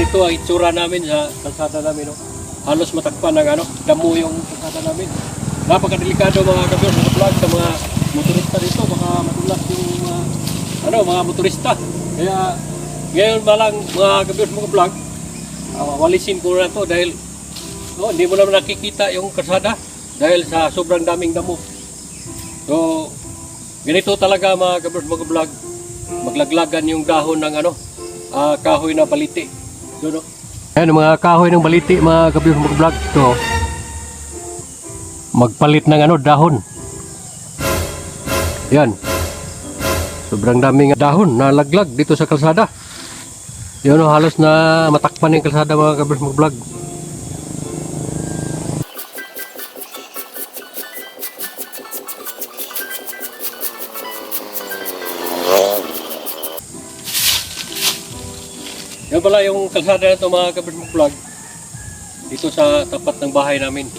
ganito ang itsura namin sa kalsada namin. No? Halos matakpan ng ano, damo yung kalsada namin. Napakadelikado mga kabiyos mga vlog sa mga motorista dito. Baka madulas yung mga, ano, mga motorista. Kaya ngayon pa lang mga kabiyos mga vlog, uh, walisin ko na to dahil oh, hindi mo naman nakikita yung kalsada dahil sa sobrang daming damo. So, ganito talaga mga kabiyos mga vlog, maglaglagan yung dahon ng ano, ah, kahoy na baliti. No? Ayan, mga kahoy ng baliti, mga kabiyos mga vlog. To, magpalit ng ano, dahon. Yan. Sobrang daming dahon na laglag dito sa kalsada. Yun, no, halos na matakpan yung kalsada mga kabiyos mga vlog. Yan pala yung kalsada na ito mga kabit mga vlog. Dito sa tapat ng bahay namin.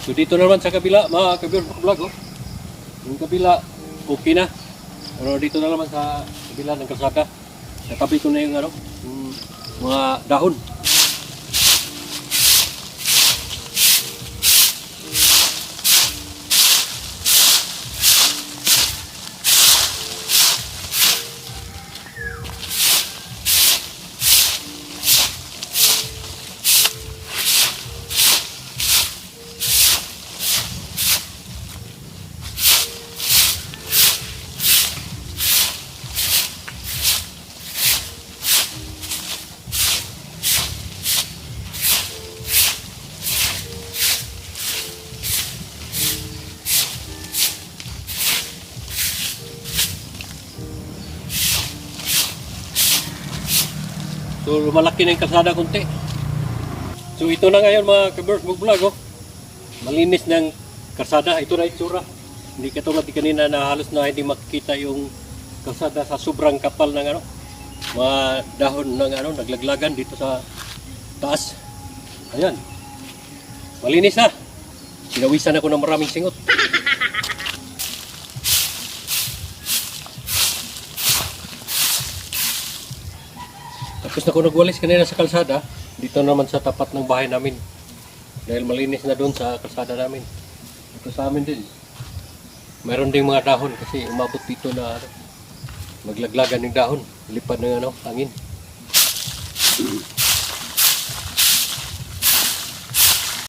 So dito naman sa kabila mga kabit mga vlog. Oh. Yung kabila okay na. Pero dito na naman sa kabila ng kalsada. Natabi ko na yung ano, yung mga dahon. So lumalaki na yung kalsada konti. So ito na ngayon mga kabers vlog oh. Malinis ng kalsada. Ito na itsura. Hindi katulad kanina na halos na hindi makikita yung kalsada sa sobrang kapal ng ano. Mga dahon ng ano, naglaglagan dito sa taas. Ayan. Malinis na. Sinawisan ako ng maraming singot. Tapos na ako nagwalis kanina sa kalsada, dito naman sa tapat ng bahay namin. Dahil malinis na doon sa kalsada namin. Ito sa amin din. Mayroon ding mga dahon kasi umabot dito na ano, maglaglagan ng dahon. Lipad ng ano, hangin.